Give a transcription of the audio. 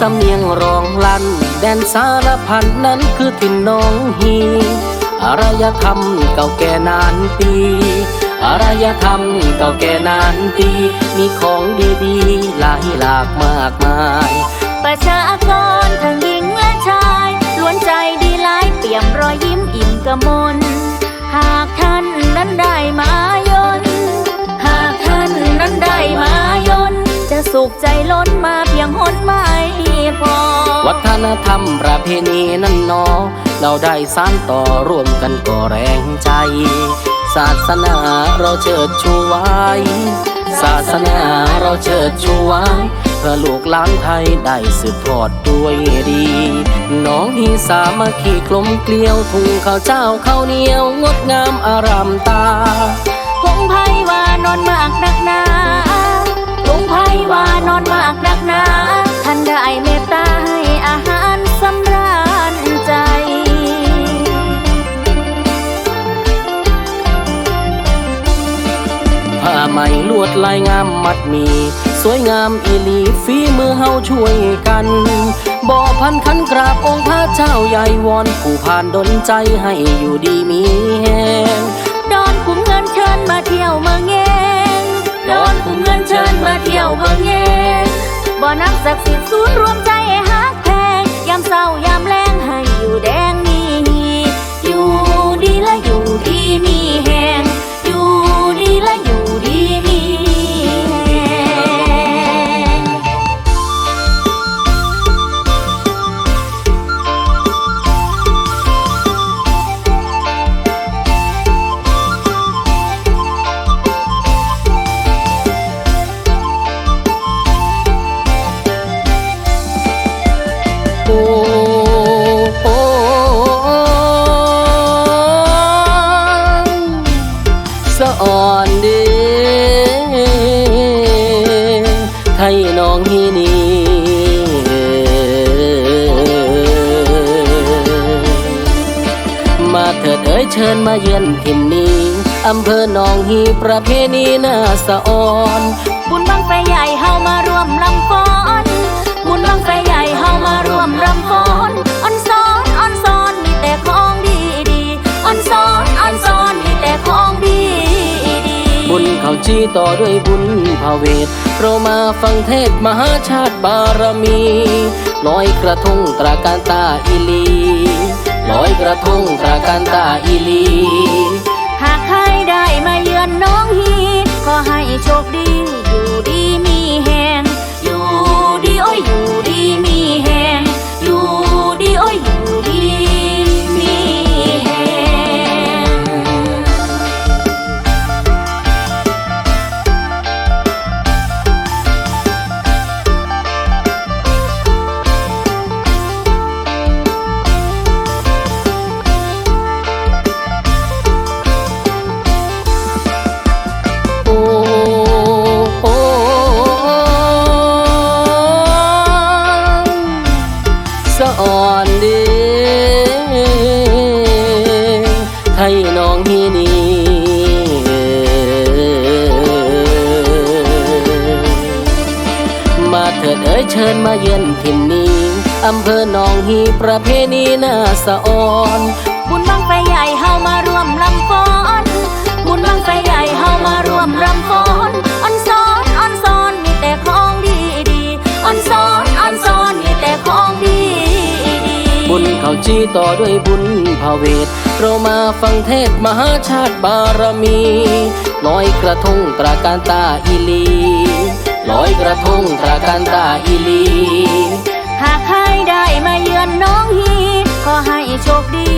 สำเนียงร้องลั่น แดนสารพันนั้นคือถิ่นน้องฮีอารยธรรมเก่าแก่นานปีอารยธรรมเก่าแก่นานปี มีของดีๆหลายหลากมากมาย ประชากรทั้งหญิงและชายล้วนใจดีหลายเปี่ยมรอยยิ้มอิ่มกระมลหากท่านนั้นได้มา จะสุขใจล้นมาเพียงหนไม่พอ วัฒนธรรมประเพณีนั้นเนอ เราได้สานต่อร่วมกันก่อแรงใจ ศาสนาเราเชิดชูไว้ ศาสนาเราเชิดชูไว้เพื่อลูกหลานไทยได้สืบทอดด้วยดี น้องฮีสามัคคีกลมเกลียวทุ่งข้าวเจ้าข้าวเหนียวงดงามอารามตาคงไพวานอนมากนักหนา ไหมลวดลายงามมัดมี สวยงามอีลีฝีมือเฮาช่วยกันบ่อพันขันกราบองค์พระเจ้าใหญ่วอนผู้ผ่านดนใจให้อยู่ดีมีแหง เถิดเอ้ยเชิญมาเยือนถิ่นนี้อำเภอหนองฮีประเพณีน่าสะอ่อนบุญบังไฟใหญ่เฮามารวมลำฟ้อนบุญบังไฟใหญ่เฮามารวมลำฟ้อนอ่อนซ้อนอ่อนซ้อนมีแต่ของดีดีอ่อนซ้อนอ่อนซ้อนมีแต่ของดีดีบุญเขาชี้ต่อด้วยบุญพาเวทเรามาฟังเทศน์มหาชาติบารมีลอยกระทงตราการตาอีลี ลอยกระทงตราการตาอีลี หากใครได้มาเยือนน้องฮี ขอให้โชคดี เชิญมาเยือนถิ่นนี้อำเภอหนองฮีประเพณีนาสะออนบุญบังไฟใหญ่เฮามารวมลำฟ้อนบุญบังไฟใหญ่เฮามารวมลำฟ้อนอ่อนซ้อนอ่อนซ้อนมีแต่ของดีดีอ่อนซ้อนอ่อนซ้อนมีแต่ของดีดีบุญเขาชี้ต่อด้วยบุญพาเวทเรามาฟังเทศมหาชาติบารมีลอยกระทงตราการตาอีลี ลอยกระทงตะกันตาอีลี หากใครได้มาเยือนน้องฮี ขอให้โชคดี